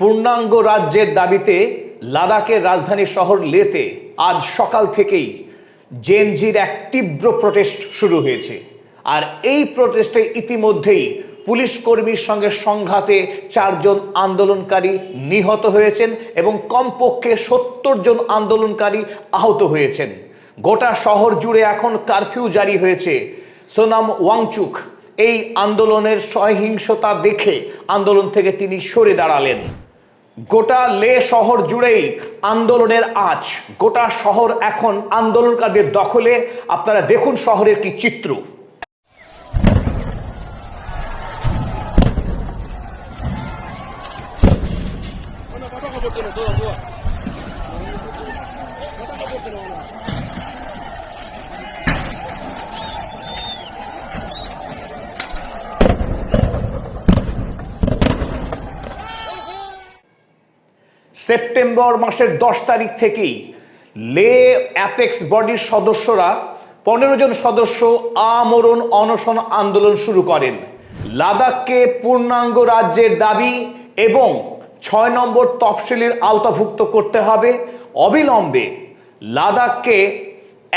পূর্ণাঙ্গ রাজ্যের দাবিতে লাদাখের রাজধানী শহর লেতে আজ সকাল থেকেই জেনজির এক তীব্র প্রটেস্ট শুরু হয়েছে। আর এই প্রটেস্টে ইতিমধ্যেই পুলিশ কর্মীর সঙ্গে সংঘাতে চারজন আন্দোলনকারী নিহত হয়েছেন এবং কমপক্ষে সত্তর জন আন্দোলনকারী আহত হয়েছেন। গোটা শহর জুড়ে এখন কারফিউ জারি হয়েছে। সোনাম ওয়াংচুক, এই আন্দোলনের সহিংসতা দেখে আন্দোলন থেকে তিনি সরে দাঁড়ালেন। গোটা লে শহর জুড়েই আন্দোলনের আজ গোটা শহর এখন আন্দোলনকারীদের দখলে। আপনারা দেখুন শহরের কি চিত্র। সেপ্টেম্বর মাসের দশ তারিখ থেকেই লে অ্যাপেক্স বডির সদস্যরা পনেরো জন সদস্য আমরণ অনশন আন্দোলন শুরু করেন। লাদাখকে পূর্ণাঙ্গ রাজ্যের দাবি এবং ছয় নম্বর তফসিলের আওতাভুক্ত করতে হবে। অবিলম্বে লাদাখকে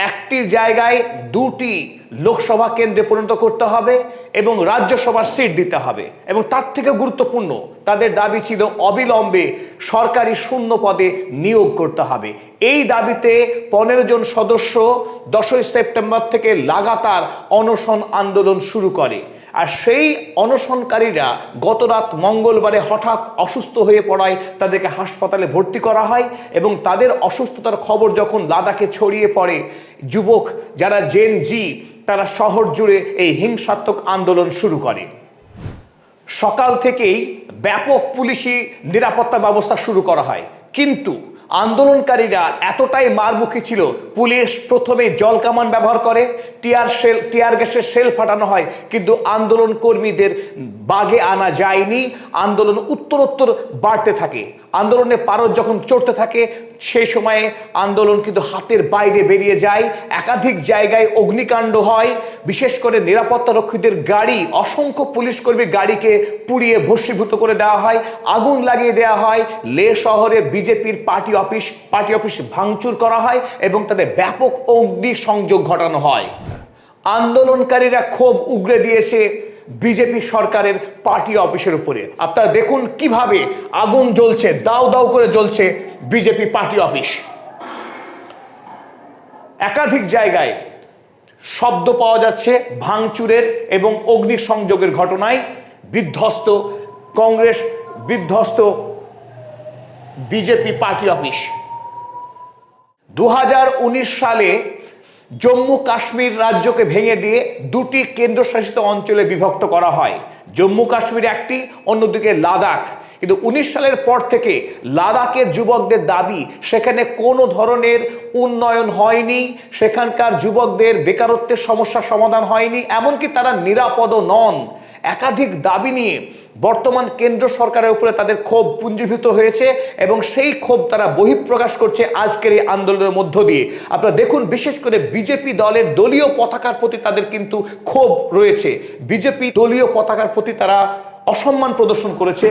একটির জায়গায় দুটি লোকসভা কেন্দ্রে পরিণত করতে হবে এবং রাজ্যসভার সিট দিতে হবে। এবং তার থেকে গুরুত্বপূর্ণ, তাদের দাবি ছিল অবিলম্বে সরকারি শূন্য পদে নিয়োগ করতে হবে। এই দাবিতে পনেরো জন সদস্য দশই সেপ্টেম্বর থেকে লাগাতার অনশন আন্দোলন শুরু করে। আর সেই অনশনকারীরা গত রাত মঙ্গলবারে হঠাৎ অসুস্থ হয়ে পড়ায় তাদেরকে হাসপাতালে ভর্তি করা হয় এবং তাদের অসুস্থতার খবর যখন লাদাখে ছড়িয়ে পড়ে যুবক যারা জেন জি তারা শহর জুড়ে এই হিংসাত্মক আন্দোলন শুরু করে। সকাল থেকেই ব্যাপক পুলিশি নিরাপত্তা ব্যবস্থা শুরু করা হয়। কিন্তু আন্দোলনকারীরা এতটাই মারমুখী ছিল, পুলিশ প্রথমে জল কামান ব্যবহার করে, টিয়ার শেল, টিয়ার গ্যাসের সেল ফাটানো হয়, কিন্তু আন্দোলন কর্মীদের বাগে আনা যায়নি, আন্দোলন উত্তরোত্তর বাড়তে থাকে। আন্দোলনে পারদ যখন চড়তে থাকে, সেই সময়ে আন্দোলন কিন্তু হাতের বাইরে বেরিয়ে যায়, একাধিক জায়গায় অগ্নিকাণ্ড হয়, বিশেষ করে নিরাপত্তা রক্ষীদের গাড়ি, অসংখ্য পুলিশ কর্মী গাড়িকে পুড়িয়ে ভস্মীভূত করে দেওয়া হয়, আগুন লাগিয়ে দেওয়া হয়, লে শহরে বিজেপির পার্টি অফিস, পার্টি অফিস ভাঙচুর করা হয় এবং তাদের ব্যাপক অগ্নি সংযোগ ঘটানো হয়। আন্দোলনকারীরা ক্ষোভ উগড়ে দিয়েছে বিজেপি সরকারের পার্টি অফিসের উপরে। আপনারা দেখুন কীভাবে আগুন জ্বলছে দাও দাও করে জ্বলছে বিজেপি পার্টি অফিস। একাধিক জায়গায় শব্দ পাওয়া যাচ্ছে ভাঙচুরের এবং অগ্নিসংযোগের ঘটনায়। বিধ্বস্ত কংগ্রেস বিধ্বস্ত বিজেপি পার্টি অফিস। দু হাজার উনিশ সালে জম্মু কাশ্মীর রাজ্যকে ভেঙে দিয়ে দুটি কেন্দ্রশাসিত অঞ্চলে বিভক্ত করা হয়। জম্মু কাশ্মীর একটি, অন্যদিকে লাদাখ। কিন্তু উনিশ সালের পর থেকে লাদাখের যুবকদের দাবি, সেখানে কোনো ধরনের উন্নয়ন হয়নি, সেখানকার যুবকদের বেকারত্বের সমস্যার সমাধান হয়নি, এমনকি তারা নিরাপদ নন। একাধিক দাবি নিয়ে বর্তমান কেন্দ্র সরকারের উপরে তাদের ক্ষোভ পুঞ্জীভূত হয়েছে এবং সেই ক্ষোভ তারা বহিঃপ্রকাশ করছে আজকের এই আন্দোলনের মধ্য দিয়ে। আপনারা দেখুন, বিশেষ করে বিজেপি দলের দলীয় পতাকার প্রতি তাদের কিন্তু ক্ষোভ রয়েছে। বিজেপি দলীয় পতাকার প্রতি তারা অসম্মান প্রদর্শন করেছে।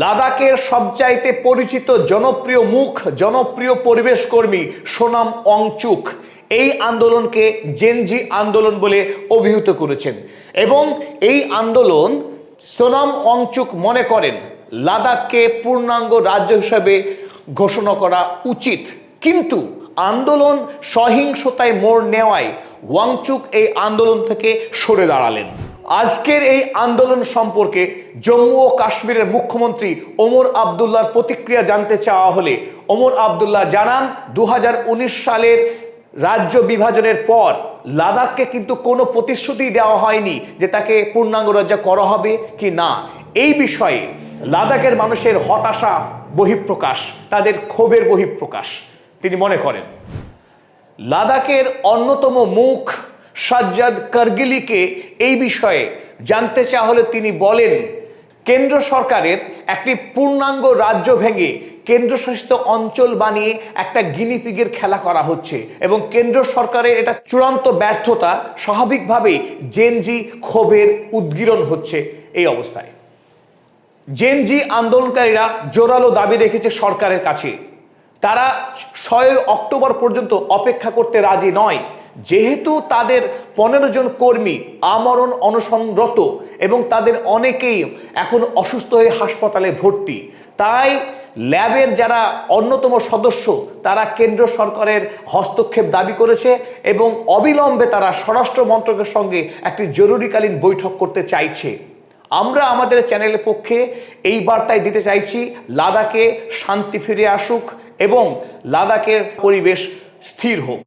লাদাখের সবচাইতে পরিচিত জনপ্রিয় মুখ, জনপ্রিয় পরিবেশ কর্মী সোনাম অংচুক এই আন্দোলনকে জেনজি আন্দোলন বলে অভিহিত করেছেন। এবং এই আন্দোলন সোনাম অংচুক মনে করেন, লাদাখকে পূর্ণাঙ্গ রাজ্য হিসাবে ঘোষণা করা উচিত। কিন্তু আন্দোলন সহিংসতায় মোড় নেওয়ায় ওয়াংচুক এই আন্দোলন থেকে সরে দাঁড়ালেন। আজকের এই আন্দোলন সম্পর্কে জম্মু ও কাশ্মীরের মুখ্যমন্ত্রী ওমর আবদুল্লার প্রতিক্রিয়া জানতে চাওয়া হলে ওমর আবদুল্লাহ জানান দু হাজার উনিশ সালের রাজ্য বিভাজনের পর লাদাখকে কিন্তু কোনো প্রতিশ্রুতি দেওয়া হয়নি যে তাকে পূর্ণাঙ্গ রাজ্য করা হবে কি না। এই বিষয়ে লাদাখের মানুষের হতাশা, বহিঃপ্রকাশ, তাদের ক্ষোভের বহিঃপ্রকাশ, তিনি মনে করেন। লাদাখের অন্যতম মুখ সাজ্জাদ কারগিলিকে এই বিষয়ে জানতে চাওয়া হলে তিনি বলেন, কেন্দ্র সরকারের একটি পূর্ণাঙ্গ রাজ্য ভেঙে কেন্দ্রশাসিত অঞ্চল বানিয়ে একটা গিনিপিগের খেলা করা হচ্ছে এবং কেন্দ্র সরকারের এটা চূড়ান্ত ব্যর্থতা স্বাভাবিকভাবেই জেনজি ক্ষোভের উদ্গীরণ হচ্ছে এই অবস্থায়। জেনজি আন্দোলনকারীরা জোরালো দাবি রেখেছে সরকারের কাছে। তারা ছয় অক্টোবর পর্যন্ত অপেক্ষা করতে রাজি নয়। যেহেতু তাদের পনেরো জন কর্মী আমরণ অনশনরত এবং তাদের অনেকেই এখন অসুস্থ হয়ে হাসপাতালে ভর্তি, তাই ল্যাবের যারা অন্যতম সদস্য, তারা কেন্দ্র সরকারের হস্তক্ষেপ দাবি করেছে এবং অবিলম্বে তারা স্বরাষ্ট্র মন্ত্রকের সঙ্গে একটি জরুরিকালীন বৈঠক করতে চাইছে। আমরা আমাদের চ্যানেলের পক্ষে এই বার্তায় দিতে চাইছি, লাদাখে শান্তি ফিরে আসুক এবং লাদাখের পরিবেশ স্থির হোক।